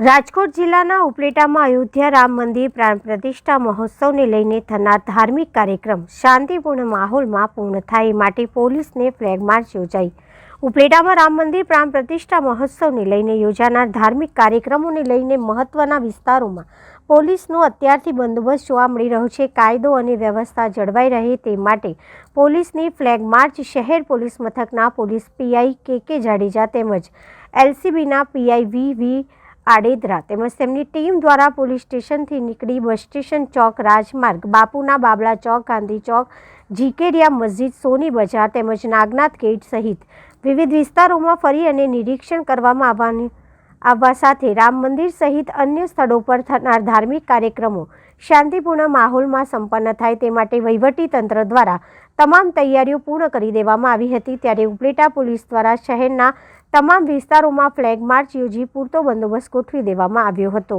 રાજકોટ જિલ્લાના ઉપલેટામાં અયોધ્યા રામ મંદિર પ્રાણ પ્રતિષ્ઠા મહોત્સવને લઈને થનાર ધાર્મિક કાર્યક્રમ શાંતિપૂર્ણ માહોલમાં પૂર્ણ થાય માટે પોલીસને ફ્લેગ માર્ચ યોજાઈ. ઉપલેટામાં રામ મંદિર પ્રાણ પ્રતિષ્ઠા મહોત્સવને લઈને યોજાનાર ધાર્મિક કાર્યક્રમોને લઈને મહત્વના વિસ્તારોમાં પોલીસનો અત્યારથી બંદોબસ્ત જોવા મળી રહ્યો છે. કાયદો અને વ્યવસ્થા જળવાઈ રહે તે માટે પોલીસની ફ્લેગ માર્ચ શહેર પોલીસ મથકના police PI K K Jadeja તેમજ એલસીબીના પીઆઈ વી વી આડેદરા તેમજ તેમની ટીમ દ્વારા પોલીસ સ્ટેશનથી નીકળી બસ સ્ટેશન ચોક, રાજમાર્ગ, બાપુના બાબલા ચોક, ગાંધી ચોક, જીકેડિયા મસ્જિદ, સોની બજાર તેમજ નાગનાથ ગેટ સહિત વિવિધ વિસ્તારોમાં ફરી અને નિરીક્ષણ કરવામાં આવવાની આવવા સાથે રામ મંદિર સહિત અન્ય સ્થળો પર થનાર ધાર્મિક કાર્યક્રમો શાંતિપૂર્ણ માહોલમાં સંપન્ન થાય તે માટે વહીવટી તંત્ર દ્વારા તમામ તૈયારીઓ પૂર્ણ કરી દેવામાં આવી હતી. ત્યારે ઉપલેટા પોલીસ દ્વારા શહેરના તમામ વિસ્તારોમાં ફ્લેગ માર્ચ યોજી પૂરતો બંદોબસ્ત ગોઠવી દેવામાં આવ્યો હતો.